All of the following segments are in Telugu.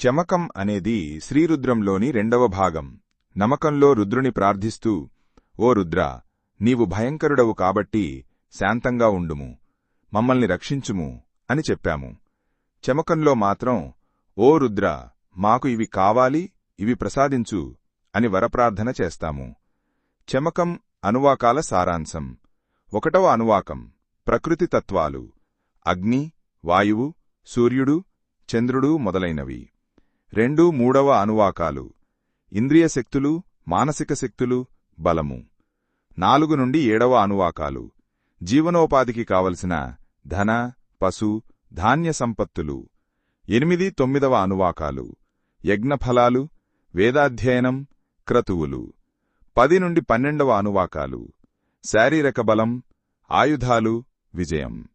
చమకం అనేది శ్రీరుద్రంలోని రెండవ భాగం. నమకంలో రుద్రుని ప్రార్థిస్తూ ఓ రుద్ర నీవు భయంకరుడవు కాబట్టి శాంతంగా ఉండుము మమ్మల్ని రక్షించుము అని చెప్పాము. చమకంలో మాత్రం ఓ రుద్ర మాకు ఇవి కావాలి ఇవి ప్రసాదించు అని వరప్రార్థన చేస్తాము. చమకం అనువాకాల సారాంశం. ఒకటవ అనువాకం ప్రకృతి తత్వాలు. అగ్ని వాయువు సూర్యుడు చంద్రుడు మొదలైనవి. రెండు మూడవ అనువాకాలు ఇంద్రియ శక్తులు మానసిక శక్తులు బలము. నాలుగు నుండి ఏడవ అనువాకాలు జీవనోపాధికి కావలసిన ధన పశు ధాన్య సంపత్తులు. ఎనిమిది తొమ్మిదవ అనువాకాలు యజ్ఞఫలాలు వేదాధ్యయనం క్రతువులు. పది నుండి పన్నెండవ అనువాకాలు శారీరక బలం ఆయుధాలు విజయం.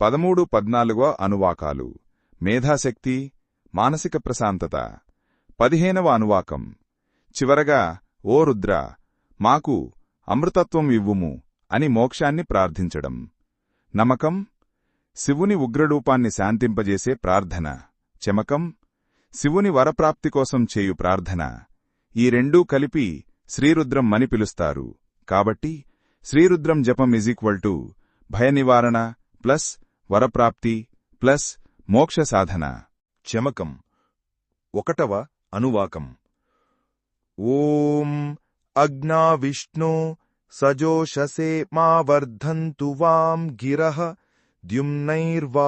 పదమూడు పద్నాలుగవ అనువాకాలు మేధాశక్తి మానసిక ప్రశాంతత. పదిహేనవ అనువాకం. చివరగా ఓ రుద్ర మాకు అమృతత్వం ఇవ్వుము అని మోక్షాన్ని ప్రార్థించడం. నమకం. శివుని ఉగ్రరూపాన్ని శాంతింపజేసే ప్రార్థన. చెమకం. శివుని వరప్రాప్తి కోసం చేయు ప్రార్థన. ఈ రెండూ కలిపి శ్రీరుద్రం మని పిలుస్తారు. కాబట్టి శ్రీరుద్రం జపం ఇజ్ టు భయనివారణ ప్లస్ వరప్రాప్తి ప్లస్ మోక్ష సాధన. చమకం. ఒకటవ అనువాకం. ఓం అగ్నా విష్ణు సజోషసే మా వర్ధంతు వాం గిరః ద్యుమ్నైర్వాజేభిరాగతనుం.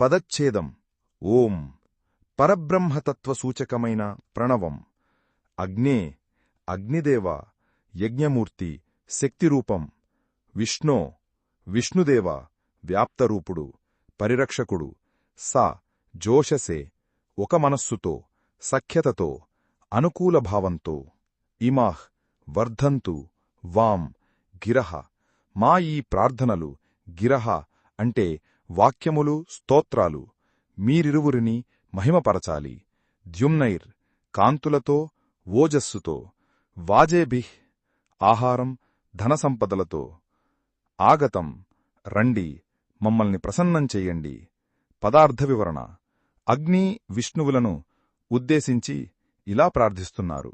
పదచ్ఛేదం. ఓం పరబ్రహ్మతత్వసూచకమైన ప్రణవం. అగ్నే అగ్నిదేవ యజ్ఞమూర్తి శక్తిరూపం. విష్ణో విష్ణుదేవ వ్యాప్తరూపుడు. పరిరక్షకుడు. సా. జోషసే. ఒక మనస్సుతో సఖ్యతతో అనుకూల భావంతో. ఇమాహ్. వర్ధంతు. వాం గిరహ. మా ఈ ప్రార్థనలు గిరహ అంటే వాక్యములు స్తోత్రాలు. మీరిరువురిని మహిమపరచాలి. ద్యుమ్నైర్. కాంతులతో ఓజస్సుతో. వాజేభిహ్ ఆహారం ధనసంపదలతో. ఆగతం. రండి. మమ్మల్ని ప్రసన్నం చెయ్యండి పదార్థ వివరణ. అగ్ని విష్ణువులను ఉద్దేశించి ఇలా ప్రార్థిస్తున్నారు.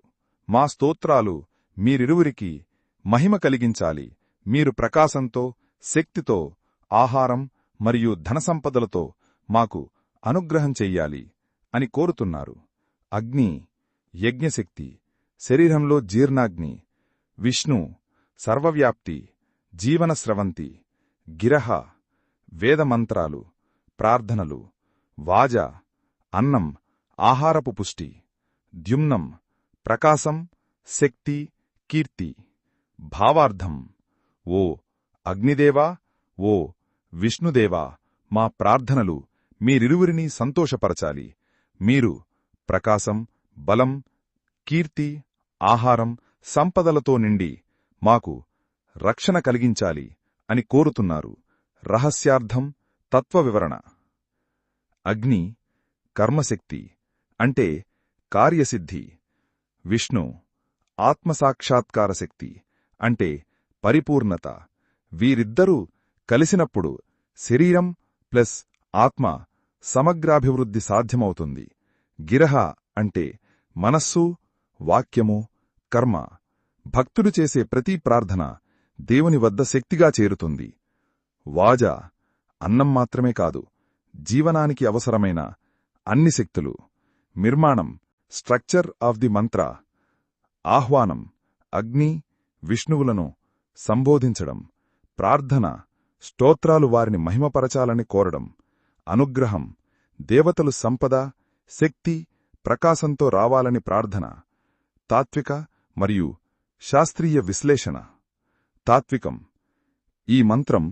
మా స్తోత్రాలు మీరిరువురికి మహిమ కలిగించాలి. మీరు ప్రకాశంతో శక్తితో ఆహారం మరియు ధనసంపదలతో మాకు అనుగ్రహం చెయ్యాలి అని కోరుతున్నారు. అగ్ని యజ్ఞశక్తి శరీరంలో జీర్ణాగ్ని విష్ణు సర్వవ్యాప్తి జీవనస్రవంతి గిరహ వేదమంత్రాలు ప్రార్థనలు వాజ అన్నం ఆహారపు పుష్టి ద్యుమ్నం ప్రకాశం శక్తి కీర్తి భావార్థం. ఓ అగ్నిదేవా ఓ విష్ణుదేవా మా ప్రార్థనలు మీరిరువురిని సంతోషపరచాలి. మీరు ప్రకాశం బలం కీర్తి ఆహారం సంపదలతో నిండి మాకు రక్షణ కలిగించాలి అని కోరుతున్నారు. రహస్యార్థం తత్వ వివరణ అగ్ని కర్మశక్తి అంటే కార్యసిద్ధి. విష్ణు ఆత్మసాక్షాత్కార శక్తి అంటే పరిపూర్ణత. వీరిద్దరూ కలిసినప్పుడు శరీరం ప్లస్ ఆత్మ సమగ్రాభివృద్ధి సాధ్యమవుతుంది. గిరహ అంటే మనస్సు వాక్యము కర్మ. భక్తుడు చేసే ప్రతి ప్రార్థన దేవుని వద్ద శక్తిగా చేరుతుంది. వాజా అన్నం మాత్రమే కాదు జీవనానికి అవసరమైన అన్ని శక్తులు నిర్మాణం స్ట్రక్చర్ ఆఫ్ ది మంత్ర ఆహ్వానం అగ్ని విష్ణువులను సంబోధించడం ప్రార్థన స్తోత్రాలు వారిని మహిమపరచాలని కోరడం అనుగ్రహం దేవతలు సంపద శక్తి ప్రకాశంతో రావాలని ప్రార్థన తాత్విక మరియు శాస్త్రీయ విశ్లేషణ. తాత్వికం ఈ మంత్రం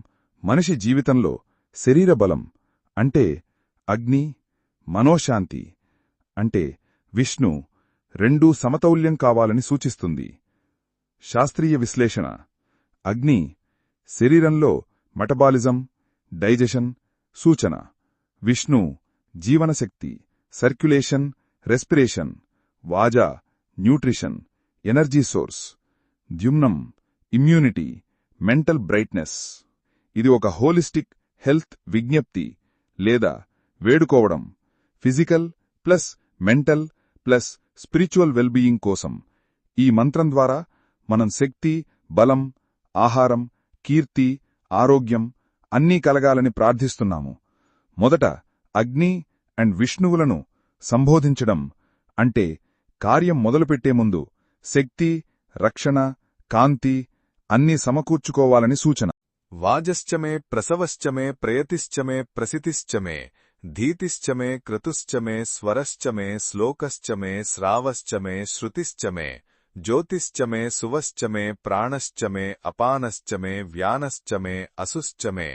మనిషి జీవితంలో శరీర బలం అంటే అగ్ని మనోశాంతి అంటే విష్ణు రెండూ సమతౌల్యం కావాలని సూచిస్తుంది. శాస్త్రీయ విశ్లేషణ. అగ్ని శరీరంలో మెటబాలిజం డైజెషన్ సూచన. విష్ణు జీవనశక్తి సర్క్యులేషన్ రెస్పిరేషన్. వాజా న్యూట్రిషన్ ఎనర్జీ సోర్స్. ద్యుమ్నం ఇమ్యూనిటీ మెంటల్ బ్రైట్నెస్. ఇది ఒక హోలిస్టిక్ హెల్త్ విజ్ఞప్తి లేదా వేడుకోవడం physical plus mental plus spiritual wellbeing కోసం. ఈ మంత్రం ద్వారా మనం శక్తి బలం ఆహారం కీర్తి ఆరోగ్యం అన్నీ కలగాలని ప్రార్థిస్తున్నాము. మొదట అగ్ని అండ్ విష్ణువులను సంబోధించడం అంటే కార్యం మొదలుపెట్టే ముందు శక్తి రక్షణ కాంతి అన్నీ సమకూర్చుకోవాలని సూచన. వాజశ్చ మే ప్రసవశ్చ మే ప్రయతిశ్చ మే ప్రసితిశ్చ మే ధీతిశ్చ మే క్రతుశ్చ మే స్వరశ్చ మే శ్లోకశ్చ మే శ్రావశ్చ మే శృతిశ్చ మే జ్యోతిశ్చ మే సువశ్చ మే ప్రాణశ్చ మే అపానశ్చ మే వ్యానశ్చ మే అసుశ్చ మే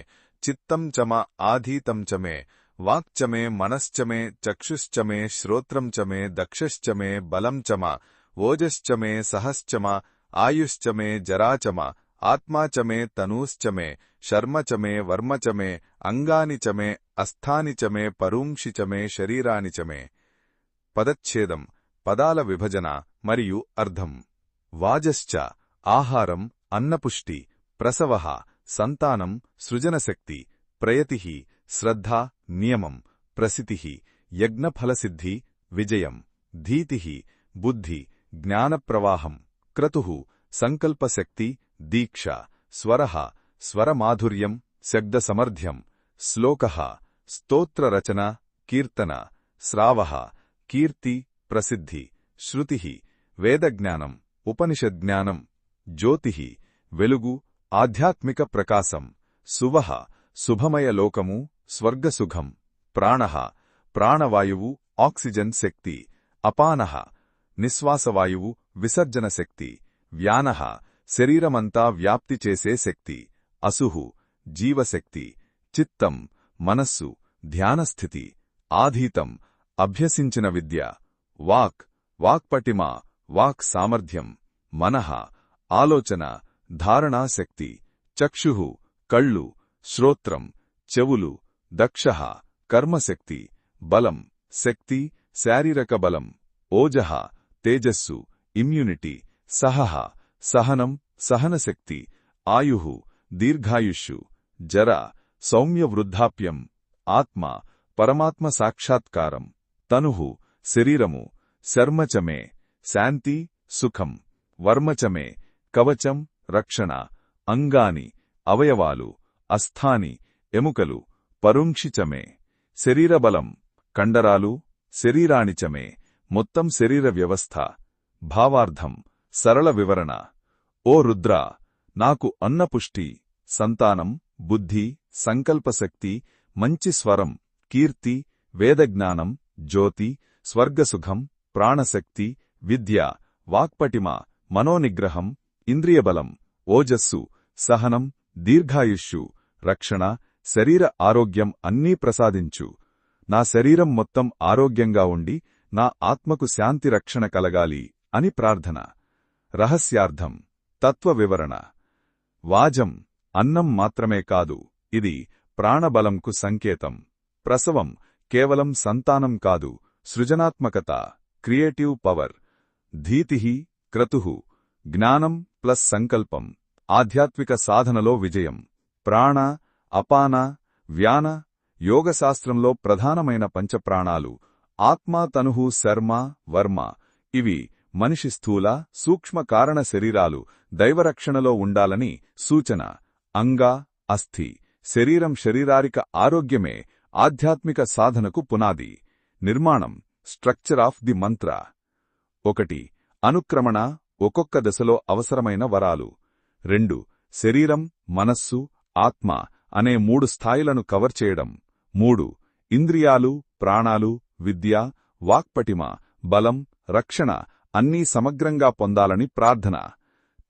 చిత్తం చ మ ఆధీతం చ మే వాక్చ మే మనశ్చ మే చక్షుశ్చ మే శ్రోత్రం చ మే దక్షశ్చ మే బలం చ మ ఓజశ్చ మే సహశ్చ మ ఆయుశ్చ మే జరా చ మ ఆత్మాచమే తనూశ్చమే శర్మచమే తనూశ్చ మే అస్థానిచమే చ శరీరానిచమే అంగాని మే శరీరాని చ పదచ్ఛేదం పదాల విభజన మరియు అర్థం. వాజశ్చ ఆహారం అన్నపుష్టి ప్రసవ సంతానం సృజనశక్తి ప్రయతి శ్రద్ధ నియమం ప్రసితి యజ్ఞఫలసిద్ధి విజయం. ధీతి బుద్ధి జ్ఞానప్రవాహం క్రతు సంకల్పశక్తి దీక్ష స్వర స్వరమాధుర్యం శబ్దసమర్థ్యం శ్లోక స్తోత్రరచన కీర్తన శ్రావ కీర్తి ప్రసిద్ధి శృతి వేదజ్ఞానం ఉపనిషజ్ఞానం జ్యోతి వెలుగు ఆధ్యాత్మిక ప్రకాశం శువ శుభమయ లోకము స్వర్గసుఖం ప్రాణ ప్రాణవాయువు ఆక్సిజన్ శక్తి అపాన నిశ్వాసవాయువు విసర్జన శక్తి వ్యాన శరీరమంతా వ్యాప్తి చేసే శక్తి అసుహు జీవశక్తి చిత్తం మనస్సు ధ్యానస్థితి ఆధీతం అభ్యసించిన విద్య వాక్ వాక్పటిమ వాక్ సామర్థ్యం మనః ఆలోచన ధారణాశక్తి చక్షు కళ్ళు శ్రోత్రం చెవులు దక్ష కర్మశక్తి బలం శక్తి శారీరక బలం ఓజః తేజస్సు ఇమ్యూనిటీ సహః. సహనం సహనశక్తి ఆయు దీర్ఘాయుష్షు జర సౌమ్య వృద్ధాప్యం ఆత్మ పరమాత్మ సాక్షాత్కారం తను శరీరము శర్మచమే శాంతి సుఖం వర్మచమే కవచం రక్షణ అంగాని అవయవాలు అస్థాని ఎముకలు పరుంక్షిచమే శరీరబలం కండరాలు శరీరాణిచమే మొత్తం శరీర వ్యవస్థ భావార్థం సరళ వివరణ. ఓ రుద్ర నాకు అన్నపుష్టి సంతానం బుద్ధి సంకల్పశక్తి మంచి స్వరం కీర్తి వేదజ్ఞానం జ్యోతి స్వర్గసుఖం ప్రాణశక్తి విద్య వాక్పటిమ మనోనిగ్రహం ఇంద్రియబలం ఓజస్సు సహనం దీర్ఘాయుష్యు రక్షణ శరీర ఆరోగ్యం అన్నీ ప్రసాదించు. నా శరీరం మొత్తం ఆరోగ్యంగా ఉండి నా ఆత్మకు శాంతి రక్షణ కలగాలి అని ప్రార్థన. రహస్యార్థం తత్వ వివరణ. వాజం అన్నం మాత్రమే కాదు ఇది ప్రాణబలంకు సంకేతం. ప్రసవం కేవలం సంతానం కాదు సృజనాత్మకత క్రియేటివ్ పవర్. ధీతి క్రతు జ్ఞానం ప్లస్ సంకల్పం ఆధ్యాత్మిక సాధనలో విజయం. ప్రాణ అపాన వ్యాన యోగశాస్త్రంలో ప్రధానమైన పంచప్రాణాలు ఆత్మా తనుహు శర్మ వర్మ. ఇవి మనిషి స్థూల సూక్ష్మ కారణ శరీరాలు దైవరక్షణలో ఉండాలని సూచన. అంగా అస్థి శరీరం శరీరారిక ఆరోగ్యమే ఆధ్యాత్మిక సాధనకు పునాది. నిర్మాణం స్ట్రక్చర్ ఆఫ్ ది మంత్ర. ఒకటి అనుక్రమణ ఒక్కొక్క దశలో అవసరమైన వరాలు. రెండు శరీరం మనస్సు ఆత్మ అనే మూడు స్థాయిలను కవర్ చేయడం. మూడు ఇంద్రియాలు ప్రాణాలు విద్య వాక్పటిమ బలం రక్షణ అన్నీ సమగ్రంగా పొందాలని ప్రార్థన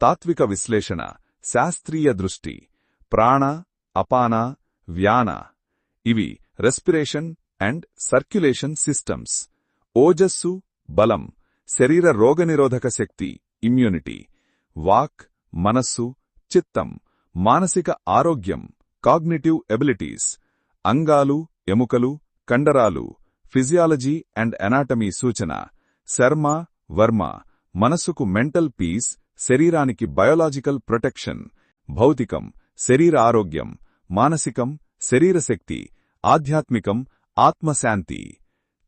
తాత్విక విశ్లేషణ శాస్త్రీయ దృష్టి ప్రాణ అపాన వ్యాన. ఇవి రెస్పిరేషన్ అండ్ సర్క్యులేషన్ సిస్టమ్స్. ఓజస్సు బలం శరీర రోగనిరోధక శక్తి ఇమ్యూనిటీ. వాక్ మనస్సు చిత్తం మానసిక ఆరోగ్యం కాగ్నిటివ్ ఎబిలిటీస్. అంగాలు ఎముకలు కండరాలు ఫిజియాలజీ అండ్ ఎనాటమీ సూచన. శర్మ వర్మ మనస్సుకు మెంటల్ పీస్ శరీరానికి బయోలాజికల్ ప్రొటెక్షన్ భౌతికం శరీర ఆరోగ్యం మానసికం శరీరశక్తి ఆధ్యాత్మికం ఆత్మశాంతి.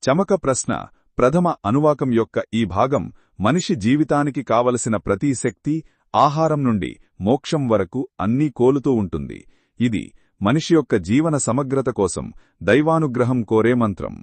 చమక ప్రశ్న ప్రథమ అనువాకం యొక్క ఈ భాగం మనిషి జీవితానికి కావలసిన ప్రతి శక్తి ఆహారం నుండి మోక్షం వరకు అన్నీ కోలుతూ ఉంటుంది. ఇది మనిషి యొక్క జీవన సమగ్రత కోసం దైవానుగ్రహం కోరే మంత్రం.